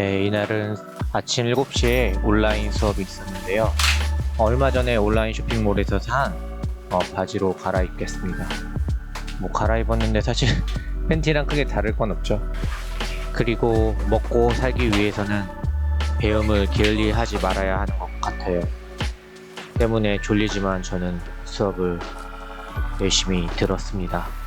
네, 이날은 아침 7시에 온라인 수업이 있었는데요. 얼마 전에 온라인 쇼핑몰에서 산 어, 바지로 갈아입겠습니다. 뭐 갈아입었는데 사실 팬티랑 크게 다를 건 없죠. 그리고 먹고 살기 위해서는 배움을 게을리 하지 말아야 하는 것 같아요. 때문에 졸리지만 저는 수업을 열심히 들었습니다.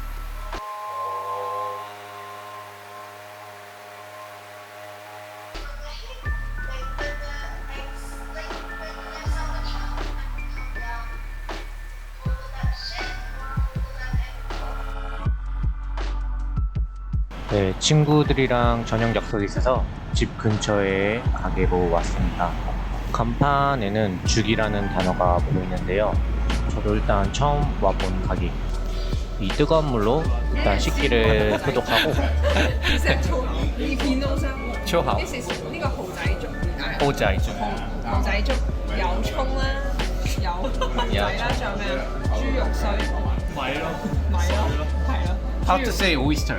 네, 친구들이랑 저녁 약속이 있어서 집 근처에 가게로 왔습니다. 간판에는 죽이라는 단어가 보이는데요. 저도 일단 처음 와본 가게. 이 뜨거운 물로 일단 식기를 소독하고 其實粗呢片都生活。超好 This is 呢個蠔仔粥，煲仔粥。蠔仔粥有葱啦，有米仔啦，仲有咩啊？豬肉碎，米咯，米咯，係咯。 How to say oyster?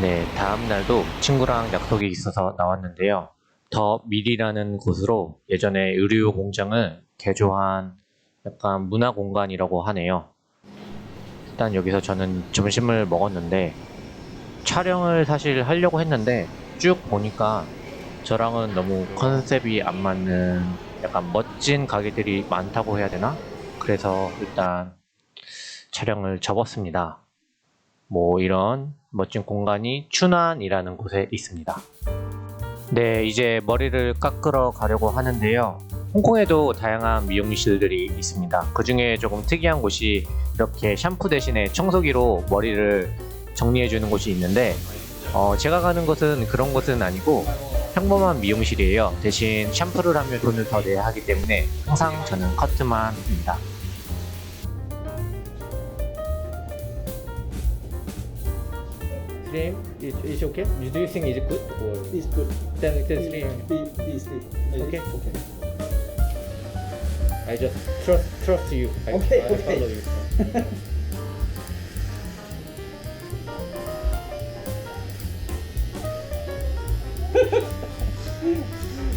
네, 다음 날도 친구랑 약속이 있어서 나왔는데요. 더 밀이라는 곳으로 예전에 의류 공장을 개조한 약간 문화 공간이라고 하네요. 일단 여기서 저는 점심을 먹었는데 촬영을 사실 하려고 했는데 쭉 보니까 저랑은 너무 컨셉이 안 맞는 약간 멋진 가게들이 많다고 해야 되나? 그래서 일단 촬영을 접었습니다. 뭐 이런 멋진 공간이 춘안이라는 곳에 있습니다. 네, 이제 머리를 깎으러 가려고 하는데요. 홍콩에도 다양한 미용실들이 있습니다. 그 중에 조금 특이한 곳이 이렇게 샴푸 대신에 청소기로 머리를 정리해주는 곳이 있는데, 어, 제가 가는 곳은 그런 곳은 아니고 평범한 미용실이에요. 대신 샴푸를 하면 돈을 더 내야 하기 때문에 항상 저는 커트만 합니다. Stream, is, is okay? Do you think it's good or It's good. then then stream? Please, please, please. Okay. Okay. I just trust trust you. I, Okay, I okay. follow you.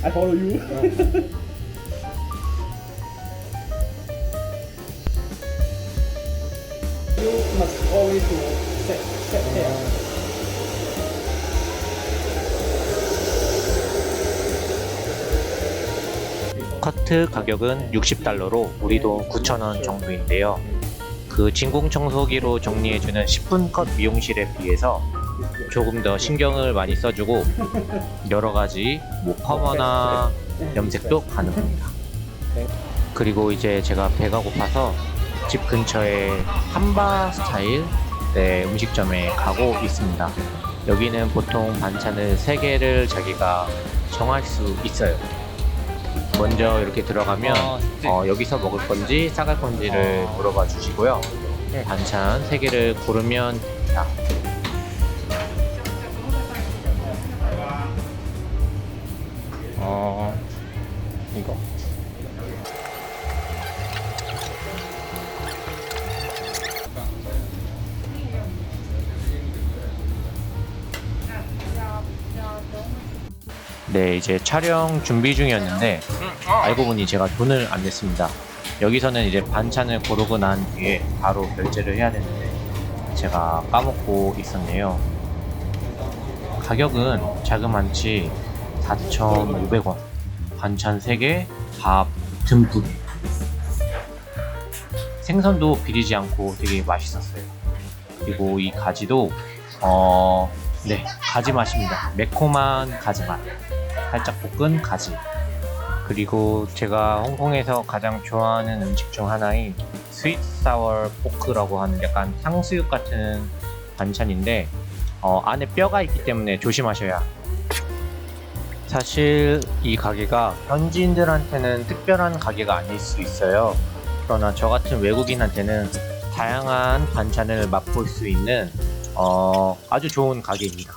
I follow you 커트 가격은 60달러로 우리 돈 9,000원 정도인데요. 그 진공 청소기로 정리해주는 10분 컷 미용실에 비해서 조금 더 신경을 많이 써주고 여러 가지 뭐 커버나 염색도 가능합니다. 그리고 이제 제가 배가 고파서 집 근처에 한바 스타일 네, 음식점에 가고 있습니다. 여기는 보통 반찬을 3개를 자기가 정할 수 있어요. 먼저 이렇게 들어가면 어, 여기서 먹을 건지 싸갈 건지를 물어봐 주시고요. 반찬 3개를 고르면 됩니다. 어, 이거. 네, 이제 촬영 준비 중이었는데 알고 보니 제가 돈을 안 냈습니다. 여기서는 이제 반찬을 고르고 난 뒤에 바로 결제를 해야 되는데 제가 까먹고 있었네요. 가격은 자그만치 4,500원. 반찬 3개, 밥 듬뿍. 생선도 비리지 않고 되게 맛있었어요. 그리고 이 가지도 어, 네, 가지 맛입니다. 매콤한 가지 맛. 살짝 볶은 가지. 그리고 제가 홍콩에서 가장 좋아하는 음식 중 하나인 스위트 사워 포크라고 하는 약간 탕수육 같은 반찬인데 어, 안에 뼈가 있기 때문에 조심하셔야. 사실 이 가게가 현지인들한테는 특별한 가게가 아닐 수 있어요. 그러나 저 같은 외국인한테는 다양한 반찬을 맛볼 수 있는 어, 아주 좋은 가게입니다.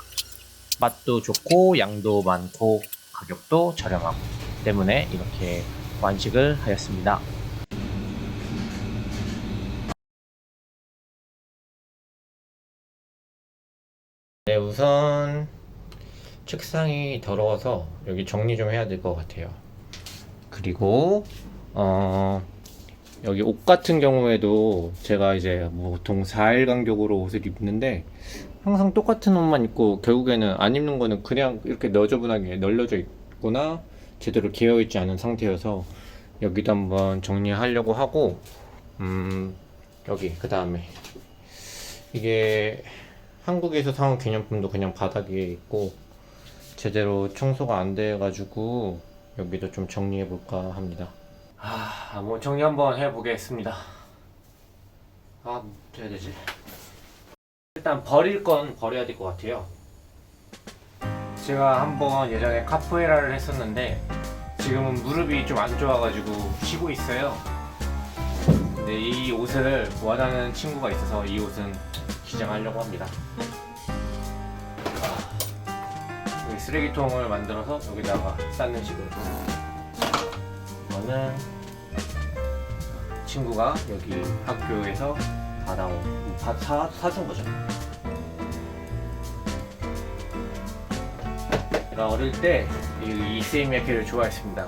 맛도 좋고 양도 많고 가격도 저렴하고 때문에 이렇게 완식을 하였습니다. 네, 우선 책상이 더러워서 여기 정리 좀 해야 될 것 같아요. 그리고 어 여기 옷 같은 경우에도 제가 이제 뭐 보통 4일 간격으로 옷을 입는데 항상 똑같은 옷만 입고 결국에는 안 입는 거는 그냥 이렇게 너저분하게 널려져 있거나 제대로 개어 있지 않은 상태여서 여기도 한번 정리하려고 하고 음 여기 그 다음에 이게 한국에서 사온 기념품도 그냥 바닥에 있고 제대로 청소가 안 돼가지고 여기도 좀 정리해 볼까 합니다. 아, 뭐 정리 한번 해보겠습니다. 아, 뭐 해야 되지? 일단 버릴 건 버려야 될 것 같아요. 제가 한번 예전에 카포에라를 했었는데 지금은 무릎이 좀 안 좋아가지고 쉬고 있어요. 근데 이 옷을 원하는 친구가 있어서 이 옷은 기장하려고 합니다. 아, 여기 쓰레기통을 만들어서 여기다가 쌓는 식으로. 이거는 친구가 여기 학교에서 받아온 바- 사, 사준 거죠. 제가 어릴 때이 이세이미야키를 좋아했습니다.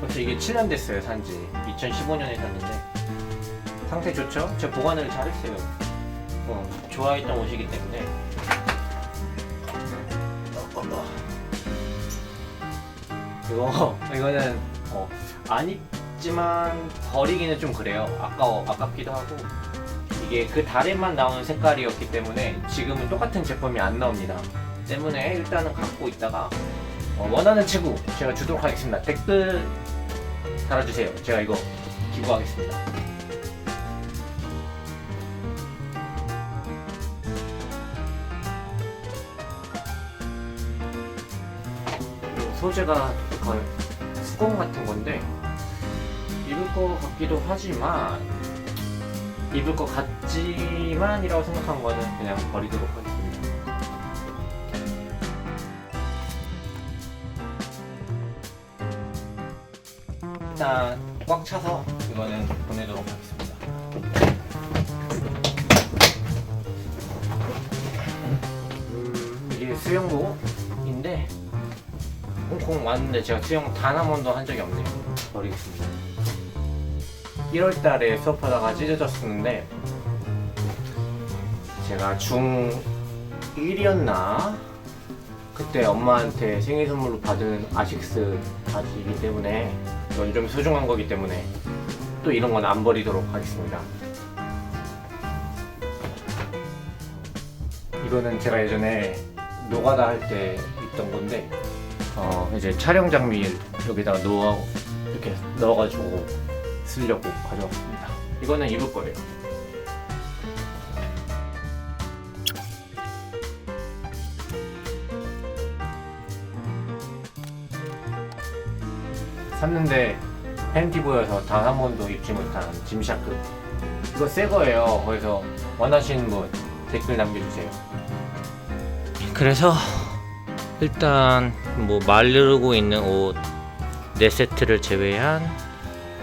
벌써 이게 7년 됐어요, 산지. 2015년에 샀는데. 상태 좋죠? 제가 보관을 잘했어요. 어, 좋아했던 옷이기 때문에. 이거, 이거는, 어, 안 입 지만 버리기는 좀 그래요. 아까워, 아깝기도 하고. 이게 그 달에만 나오는 색깔이었기 때문에 지금은 똑같은 제품이 안 나옵니다. 때문에 일단은 갖고 있다가 어, 원하는 친구 제가 주도록 하겠습니다. 댓글 달아주세요. 제가 이거 기부하겠습니다. 소재가 거의 수공 같은 건데 입을 것 같기도 하지만 입을 것 같지만이라고 생각한 거는 그냥 버리도록 하겠습니다. 일단 꽉 차서 이거는 보내도록 하겠습니다. 음, 이게 수영복인데 홍콩 왔는데 제가 수영 단 한 번도 한 적이 없네요. 버리겠습니다. 1월 달에 수업하다가 찢어졌었는데 제가 중1이었나 그때 엄마한테 생일 선물로 받은 아식스 바지이기 때문에 이건 좀 소중한 거기 때문에 또 이런 건 안 버리도록 하겠습니다. 이거는 제가 예전에 노가다 할 때 입던 건데 어 이제 촬영 장비 여기다가 넣어 이렇게 넣어가지고 쓰려고 가져왔습니다. 이거는 입을 거예요. 샀는데 팬티 보여서 단 한 번도 입지 못한 짐샤크 이거 새 거예요 그래서 원하시는 분 댓글 남겨주세요 그래서 일단 뭐 마르고 있는 옷네 세트를 제외한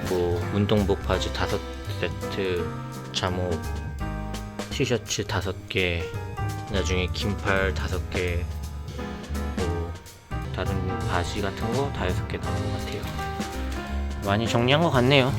뭐 운동복 바지 다섯 세트, 잠옷, 티셔츠 다섯 개, 나중에 긴팔 다섯 개, 뭐 다른 바지 같은 거다 여섯 개 나온 것 같아요. 많이 정리한 것 같네요.